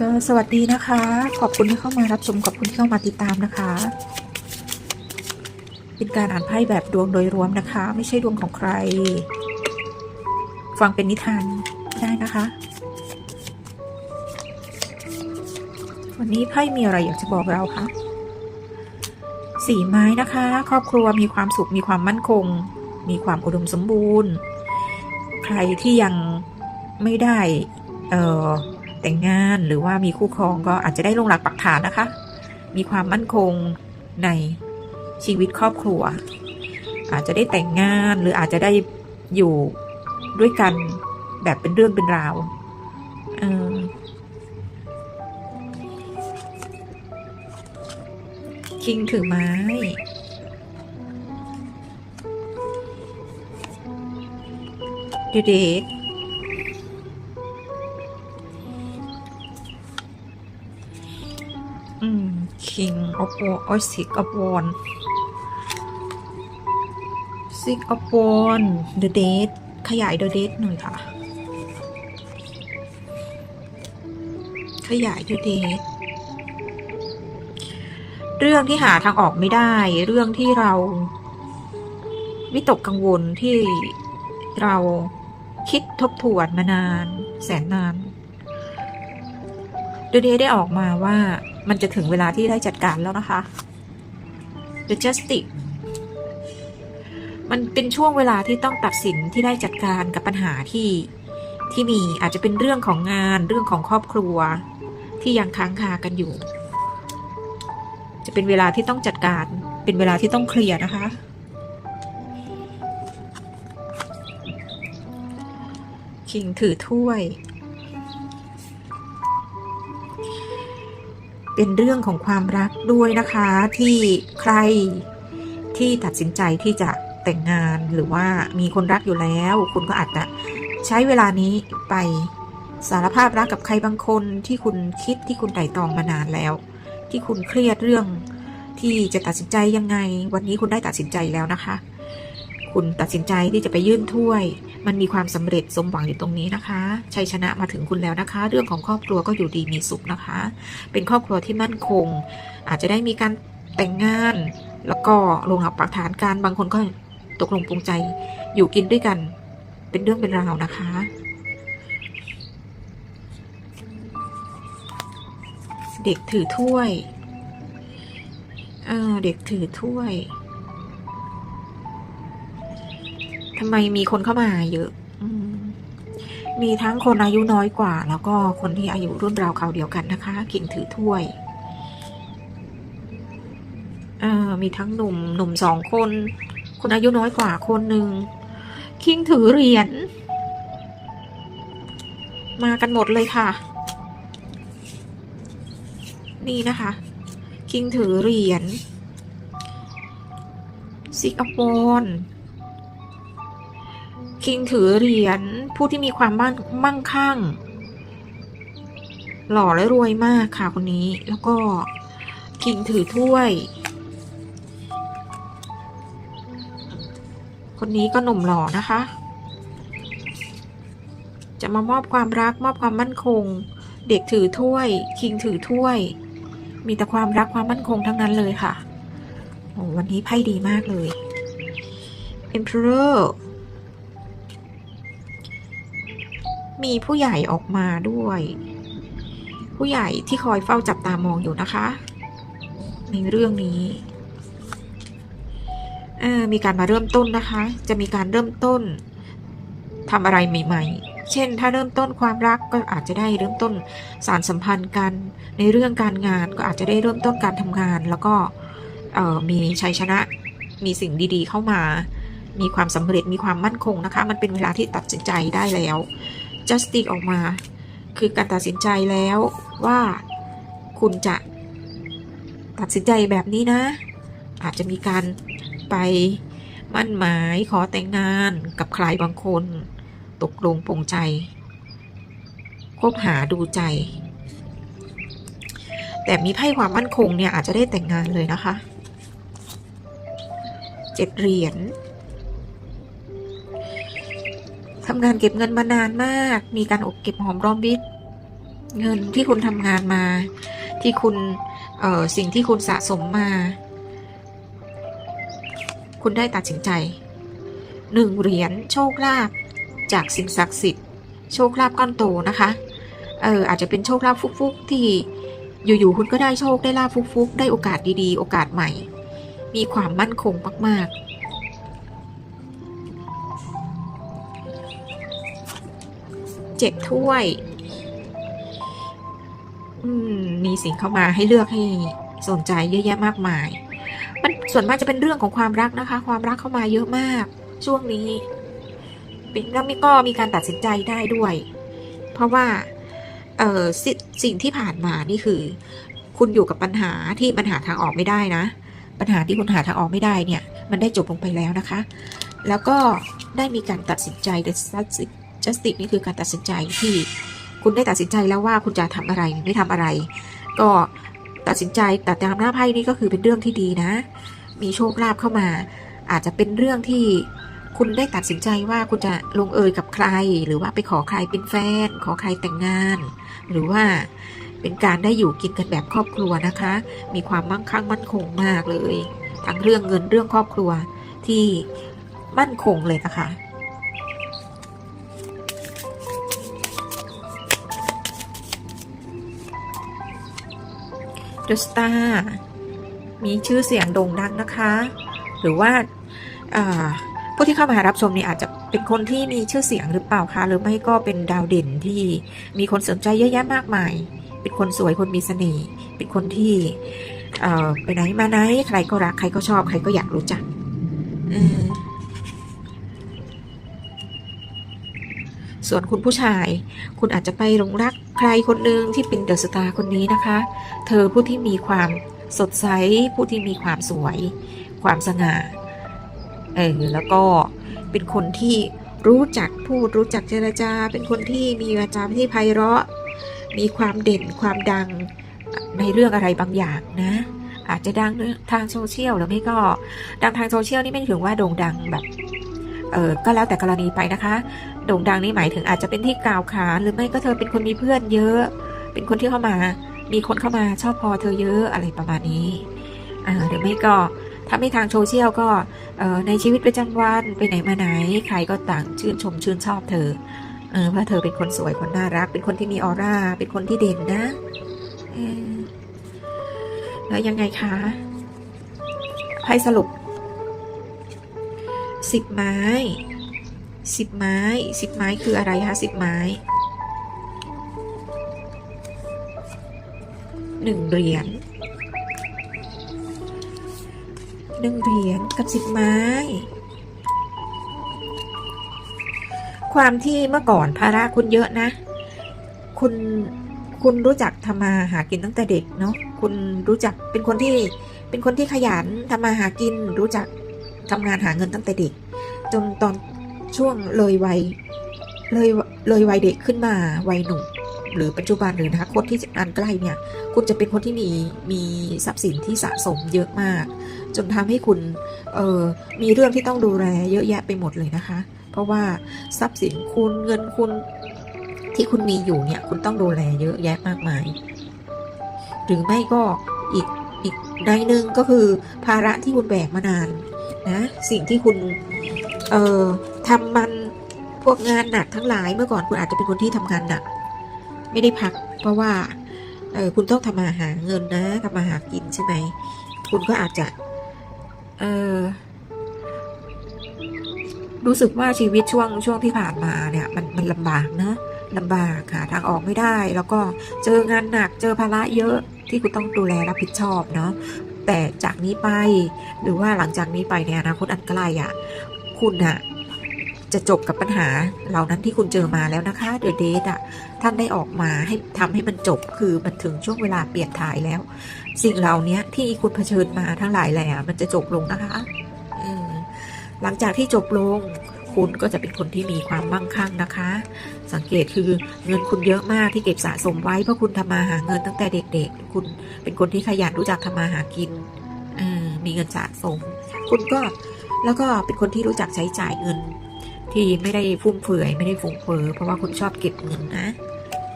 ก็สวัสดีนะคะ ขอบคุณที่เข้ามารับชมขอบคุณที่เข้ามาติดตามนะคะ เป็นการอ่านไพ่แบบดวงโดยรวมนะคะ ไม่ใช่ดวงของใคร ฟังเป็นนิทานได้นะคะ วันนี้ไพ่มีอะไรอยากจะบอกเราคะสีไม้นะคะ ครอบครัวมีความสุขมีความมั่นคง มีความอุดมสมบูรณ์ ใครที่ยังไม่ได้ เอ่อ แต่งงาน หรือว่ามีคู่ครองก็อาจจะได้ลงหลักปักฐานนะคะ มีความมั่นคงในชีวิตครอบครัว อาจจะได้แต่งงานหรืออาจจะได้อยู่ด้วยกันแบบเป็นเรื่องเป็นราวคิงถือไม้เดเ King of War โอ้ย Six of Wands Six of Wands The Date ขยาย The Date หน่อยค่ะ ขยาย The Date เรื่องที่หาทางออกไม่ได้ เรื่องที่เรา วิตกกังวลที่เราคิดทบทวนมานาน แสนนานเดเดได้ออกมาว่า มันจะถึงเวลาที่ได้จัดการแล้วนะคะ The Justice มันเป็นช่วงเวลาที่ต้องตัดสินที่ได้จัดการกับปัญหาที่ที่มีอาจจะเป็นเรื่องของงานเรื่องของครอบครัว ที่ยังค้างคากันอยู่ จะเป็นเวลาที่ต้องจัดการ เป็นเวลาที่ต้องเคลียร์นะคะ คิงถือถ้วย เป็นเรื่องของความรักด้วยนะคะ ที่ใครที่ตัดสินใจที่จะแต่งงานหรือว่ามีคนรักอยู่แล้ว คุณก็อาจจะใช้เวลานี้ไปสารภาพรักกับใครบางคนที่คุณคิดที่คุณไต่ตองมานานแล้ว ที่คุณเครียดเรื่องที่จะตัดสินใจยังไง วันนี้คุณได้ตัดสินใจแล้วนะคะ คุณตัดสินใจที่จะไปยื่นถ้วย มันมีความสำเร็จสมหวังอยู่ตรงนี้นะคะชัยชนะมาถึงคุณแล้วนะคะ เรื่องของครอบครัวก็อยู่ดีมีสุขนะคะ เป็นครอบครัวที่มั่นคง อาจจะได้มีการแต่งงาน แล้วก็ลงหลักปักฐานการบางคนก็ตกลงปรงใจ อยู่กินด้วยกัน เป็นเรื่องเป็นราวนะคะเด็กถือถ้วย เด็กถือถ้วย ทำไมมีคนเข้ามาเยอะอืมมีทั้งคนอายุน้อยกว่า แล้วก็คนที่อายุรุ่นราวคราวเดียวกันนะคะ กินถือถ้วยเอ่อมีทั้งหนุ่มหนุ่มสองคน คนอายุน้อยกว่าคนหนึ่งคิงถือเหรียญมากันหมดเลยค่ะ นี่นะคะ คิงถือเหรียญซิกอปอน คิงถือเหรียญผู้ที่มีความมั่งมั่งคั่ง หล่อและรวยมากค่ะคนนี้ แล้วก็คิงถือถ้วย คนนี้ก็หนุ่มหล่อนะคะ จะมามอบความรักมอบความมั่นคง เด็กถือถ้วย คิงถือถ้วย มีแต่ความรักความมั่นคงทั้งนั้นเลยค่ะโอ้วันนี้ไพ่ดีมากเลย Emperor มีผู้ใหญ่ออกมาด้วย ผู้ใหญ่ที่คอยเฝ้าจับตามองอยู่นะคะ ในเรื่องนี้เออมีการมาเริ่มต้นนะคะ จะมีการเริ่มต้นทำอะไรใหม่ ๆ เช่น ถ้าเริ่มต้นความรักก็อาจจะได้เริ่มต้นสารสัมพันธ์กัน ในเรื่องการงานก็อาจจะได้เริ่มต้นการทำงาน แล้วก็มีชัยชนะ มีสิ่งดีๆ เข้ามา มีความสำเร็จ มีความมั่นคงนะคะ มันเป็นเวลาที่ตัดสินใจได้แล้ว justice ออกมา คือการตัดสินใจแล้วว่าคุณจะตัดสินใจแบบนี้นะ อาจจะมีการไปมั่นหมายขอแต่งงานกับใครบางคน ตกลงปรงใจ คบหาดูใจ แต่มีไพ่ความมั่นคงเนี่ยอาจจะได้แต่งงานเลยนะคะเจ็ดเหรียญ ทำงานเก็บเงินมานานมาก มีการอบเก็บหอมรอมริบเงินที่คุณทำงานมา ที่คุณเอ่อสิ่งที่คุณสะสมมา คุณได้ตัดสินใจหนึ่งเหรียญโชคลาภจากสิ่งศักดิ์สิทธิ์ โชคลาภก้อนโตนะคะเอออาจจะเป็นโชคลาภฟุกๆ ที่อยู่ๆคุณก็ได้โชคได้ลาภฟุกๆ ได้โอกาสดีๆ โอกาสใหม่ มีความมั่นคงมากๆ เจ็ดถ้วย อืม มีสิ่งเข้ามาให้เลือกให้สนใจเยอะแยะมากมาย มันส่วนมากจะเป็นเรื่องของความรักนะคะ ความรักเข้ามาเยอะมาก ช่วงนี้เป็นแล้วมีก็มีการตัดสินใจได้ด้วย เพราะว่า เออสสิ่งที่ผ่านมานี่คือ คุณอยู่กับปัญหาที่มันหาทางออกไม่ได้นะ ปัญหาที่คุณหาทางออกไม่ได้เนี่ย มันได้จบลงไปแล้วนะคะ แล้วก็ได้มีการตัดสินใจ the justice นี่คือการตัดสินใจที่คุณได้ตัดสินใจแล้วว่าคุณจะทำอะไรไม่ทำอะไร ก็ตัดสินใจแต่ตามหน้าไพ่นี่ก็คือเป็นเรื่องที่ดีนะ มีโชคลาภเข้ามา อาจจะเป็นเรื่องที่คุณได้ตัดสินใจว่าคุณจะลงเอยกับใคร หรือว่าไปขอใครเป็นแฟน ขอใครแต่งงาน หรือว่าเป็นการได้อยู่กินกันแบบครอบครัวนะคะ มีความมั่งคั่งมั่นคงมากเลย ทั้งเรื่องเงินเรื่องครอบครัวที่มั่นคงเลยนะคะ เดอะสตาร์มีชื่อเสียงโด่งดังนะคะ หรือว่าาผู้ที่เข้ามารับชมนี่อาจจะเป็นคนที่มีชื่อเสียงหรือเปล่าคะหรือไม่ก็เป็นดาวเด่นที่มีคนสนใจเยอะแยะมากมาย เป็นคนสวยคนมีเสน่ห์เป็นคนที่ไปไหนมาไหนใครก็รักใครก็ชอบใครก็อยากรู้จักส่วนคุณผู้ชาย คุณอาจจะไปหลงรัก ใครคนหนึ่งที่เป็นเดอะสตาร์คนนี้นะคะ เธอผู้ที่มีความสดใส ผู้ที่มีความสวย ความสง่า เออ แล้วก็เป็นคนที่รู้จักพูดรู้จักเจรจา เป็นคนที่มีวาจาที่ไพเราะ มีความเด่นความดังในเรื่องอะไรบางอย่างนะ อาจจะดังทางโซเชียลหรือไม่ก็ ดังทางโซเชียลนี่ไม่ถึงว่าโด่งดังแบบ เออก็แล้วแต่กรณีไปนะคะ โด่งดังนี่หมายถึงอาจจะเป็นที่กล่าวขานหรือไม่ก็เธอเป็นคนมีเพื่อนเยอะ เป็นคนที่เข้ามา มีคนเข้ามาชอบพอเธอเยอะอะไรประมาณนี้อ่าหรือไม่ก็ถ้าไม่ทางโซเชียลก็เออในชีวิตประจำวันไปไหนมาไหน ใครก็ต่างชื่นชมชื่นชอบเธอเออว่าเธอเป็นคนสวยคนน่ารัก เป็นคนที่มีออร่า เป็นคนที่เด่นนะแล้วยังไงคะไพ่สรุป สิบไม้สิบไม้สิบไม้คืออะไรคะสิบไม้หนึ่งเหรียญหนึ่งเหรียญกับสิบไม้ ความที่เมื่อก่อนภาระคุณเยอะนะ คุณคุณรู้จักทำมาหากินตั้งแต่เด็กเนาะคุณรู้จักเป็นคนที่เป็นคนที่ขยันทำมาหากินรู้จักทำงานหาเงินตั้งแต่เด็ก จนตอนช่วงเลยวัยเลยเลยวัยเด็กขึ้นมาวัยหนุ่มหรือปัจจุบันหรือนาคตที่อันใกล้เนี่ย คุณจะเป็นคนที่มีมีทรัพย์สินที่สะสมเยอะมาก จนทำให้คุณเออมีเรื่องที่ต้องดูแลเยอะแยะไปหมดเลยนะคะ เพราะว่าทรัพย์สินคุณเงินคุณที่คุณมีอยู่เนี่ยคุณต้องดูแลเยอะแยะมากมาย หรือไม่ก็อีกอีกในหนึ่งก็คือภาระที่คุณแบกมานานนะสิ่งที่คุณ เอ่อทำมันพวกงานหนักทั้งหลายเมื่อก่อนคุณอาจจะเป็นคนที่ทำงานหนัก ไม่ได้พัก เพราะว่าเออคุณต้องทำมาหาเงินนะทำมาหากินใช่ไหมคุณก็อาจจะเออรู้สึกว่าชีวิตช่วงช่วงที่ผ่านมาเนี่ยมันมันลำบากนะลำบากหาทางออกไม่ได้ แล้วก็เจองานหนักเจอภาระเยอะที่คุณต้องดูแลรับผิดชอบเนาะแต่จากนี้ไปหรือว่าหลังจากนี้ไปในอนาคตอันใกล้อะ คุณอะจะจบกับปัญหาเหล่านั้นที่คุณเจอมาแล้วนะคะเดอะเดทอะท่านได้ออกมาให้ทำให้มันจบคือมันถึงช่วงเวลาเปลี่ยนถ่ายแล้ว สิ่งเหล่านี้ที่คุณเผชิญมาทั้งหลายแหล่มันจะจบลงนะคะหลังจากที่จบลงคุณก็จะเป็นคนที่มีความมั่งคั่งนะคะ สังเกตคือเงินคุณเยอะมากที่เก็บสะสมไว้เพราะคุณทำมาหาเงินตั้งแต่เด็ก ๆ คุณเป็นคนที่ขยันรู้จักทำมาหากินมีเงินสะสม คุณก็ แล้วก็เป็นคนที่รู้จักใช้จ่ายเงิน ที่ไม่ได้ฟุ่มเฟือยไม่ได้ฟุ้งเฟ้อเพราะว่าคุณชอบเก็บเงินนะ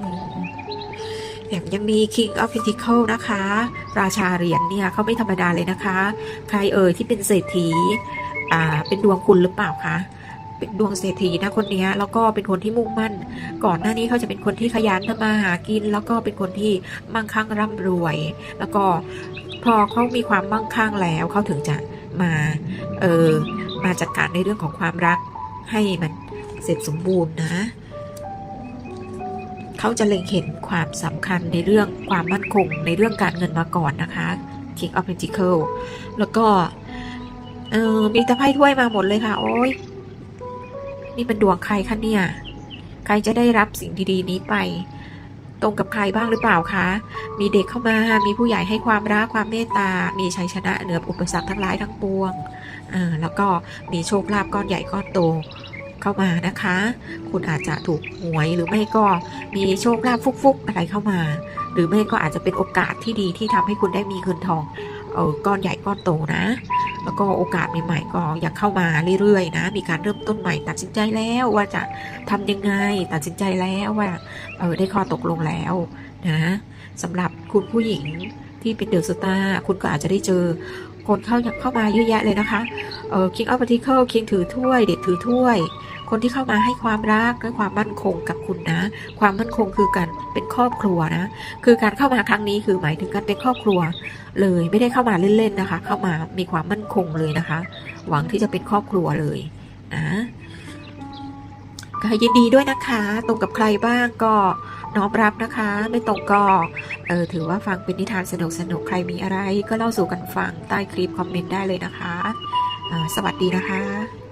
อืมแถมยังมี King of Pentacle นะคะ ราชาเหรียญเนี่ยเขาไม่ธรรมดาเลยนะคะ ใครเอ่ยที่เป็นเศรษฐีอ่าเป็นดวงคุณหรือเปล่าคะเป็นดวงเศรษฐีนะคนนี้แล้วก็เป็นคนที่มุ่งมั่น ก่อนหน้านี้เขาจะเป็นคนที่ขยันทำมาหากิน แล้วก็เป็นคนที่มั่งคั่งร่ำรวย แล้วก็พอเขามีความมั่งคั่งแล้วเขาถึงจะ มาเออมาจัดการในเรื่องของความรักให้มันเสร็จสมบูรณ์นะเขาจะเล็งเห็นความสำคัญในเรื่องความมั่นคงในเรื่องการเงินมาก่อนนะคะ King of Pentacle แล้วก็เออมีตะไพ่ถ้วยมาหมดเลยค่ะ โอ้ยนี่เป็นดวงใครคะเนี่ย ใครจะได้รับสิ่งดีๆนี้ไป ตรงกับใครบ้างหรือเปล่าคะ มีเด็กเข้ามา มีผู้ใหญ่ให้ความรักความเมตตา มีชัยชนะเหนืออุปสรรคทั้งหลายทั้งปวง อ่า แล้วก็มีโชคลาภก้อนใหญ่ก้อนโตเข้ามานะคะ คุณอาจจะถูกหวยหรือไม่ก็มีโชคลาภฟุกๆ อะไรเข้ามา หรือไม่ก็อาจจะเป็นโอกาสที่ดีที่ทำให้คุณได้มีเงินทองเออก้อนใหญ่ก้อนโตนะ แล้วก็โอกาสใหม่ๆก็ยังเข้ามาเรื่อยๆนะ มีการเริ่มต้นใหม่ ตัดสินใจแล้วว่าจะทำยังไง ตัดสินใจแล้วว่าเออได้ข้อตกลงแล้วนะสำหรับคุณผู้หญิงที่เป็นเดอะสตาร์คุณก็อาจจะได้เจอคนเข้าเข้ามาเยอะแยะเลยนะคะเออ King of Pentacles King ถือถ้วย เด็กถือถ้วย คนที่เข้ามาให้ความรักและความมั่นคงกับคุณนะ ความมั่นคงคือการเป็นครอบครัวนะ คือการเข้ามาครั้งนี้คือหมายถึงการเป็นครอบครัว เลยไม่ได้เข้ามาเล่นๆนะคะ เข้ามามีความมั่นคงเลยนะคะ หวังที่จะเป็นครอบครัวเลยนะก็ยินดีด้วยนะคะ ตรงกับใครบ้างก็น้อมรับนะคะ ไม่ตรงก็เออถือว่าฟังเป็นนิทานสนุกสนุกๆใครมีอะไร ก็เล่าสู่กันฟังใต้คลิปคอมเมนต์ได้เลยนะคะ สวัสดีนะคะ